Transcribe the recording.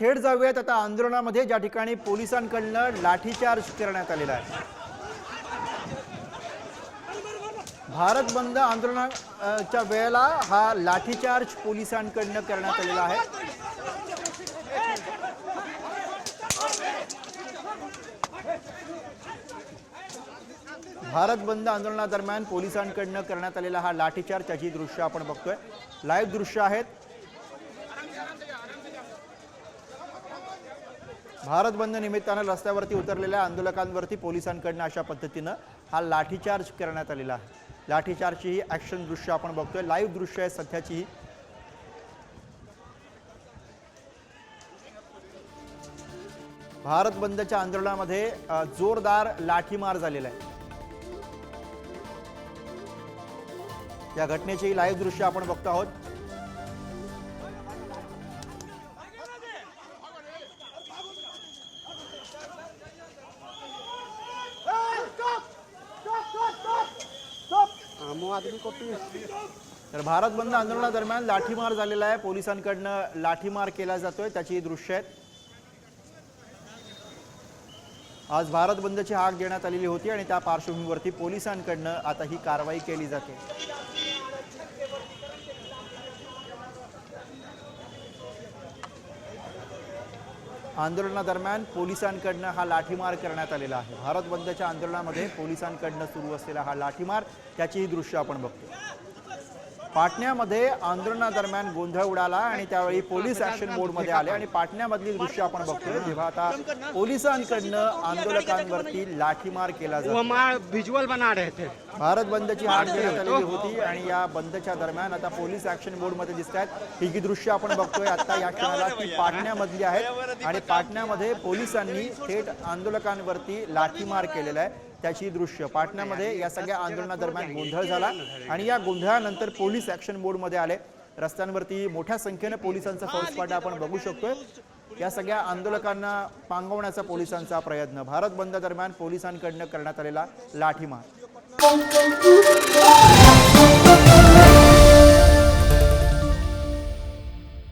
थेट जाऊयात. आता आंदोलनामध्ये ज्या ठिकाणी पोलिसांकडनं लाठीचार्ज करण्यात आलेला आहे. भारत बंद आंदोलनाच्या वेळेला हा लाठीचार्ज पोलिसांकडनं करण्यात आलेला आहे. भारत बंद आंदोलनादरम्यान पोलिसांकडनं करण्यात आलेला हा लाठीचार्ज त्याची दृश्य आपण बघतोय. लाईव्ह दृश्य आहेत. भारत बंद निमित्तानं रस्त्यावरती उतरलेल्या आंदोलकांवरती पोलिसांकडनं अशा पद्धतीनं हा लाठीचार्ज करण्यात आलेला आहे. लाठीचार्जची ही ॲक्शन दृश्य आपण बघतोय. लाईव्ह दृश्य आहे सध्याची ही. भारत बंदच्या आंदोलनामध्ये जोरदार लाठीमार झालेला आहे. या घटनेची लाईव्ह दृश्य आपण बघतो आहोत. आम आदमी को तर भारत बंद आंदोलनादरम्यान लाठीमार झालेला आहे. पोलिसांकडनं लाठीमार केला जातोय. त्याची दृश्य आहेत. आज भारत बंदची हाक देण्यात आलेली होती आणि त्या पार्श्वभूमीवरती पोलिसांकडनं आता ही कारवाई केली जाते. आंदोलनादरम्यान पोलिसांकडनं हा लाठीमार करण्यात आलेला आहे. भारत बंदच्या आंदोलनामध्ये पोलिसांकडनं सुरू असलेला हा लाठीमार त्याचीही दृश्य आपण बघतो. पाटण्यामध्ये आंदोलनादरम्यान गोंधळ उडाला आणि त्यावेळी पोलीस ऍक्शन मोडमध्ये आले आणि पाटण्यामधली दृश्य आपण बघतोय. जेव्हा आता पोलिसांकडनं आंदोलकांवरती लाठीमार केला जातो. हमारा विजुअल बना रहे थे भारत बंदची हाक देण्यात आलेली होती आणि या बंदच्या दरम्यान आता पोलीस ऍक्शन मोडमध्ये दिसत आहेत. ही जी दृश्य आपण बघतोय आता या क्षणाला ती पाटण्यामधली आहेत. आणि पाटण्यामध्ये पोलिसांनी थेट आंदोलकांवरती लाठीमार केलेला आहे. त्याची दृश्य. पाटण्यामध्ये या सगळ्या आंदोलनादरम्यान गोंधळ झाला आणि या गोंधळानंतर पोलीस ऍक्शन मोडमध्ये आले. रस्त्यांवरती मोठ्या संख्येनं पोलिसांचा फौजफाटा आपण बघू शकतोय. या सगळ्या आंदोलकांना पांगवण्याचा पोलिसांचा प्रयत्न. भारत बंद दरम्यान पोलिसांकडनं करण्यात आलेला लाठीमार.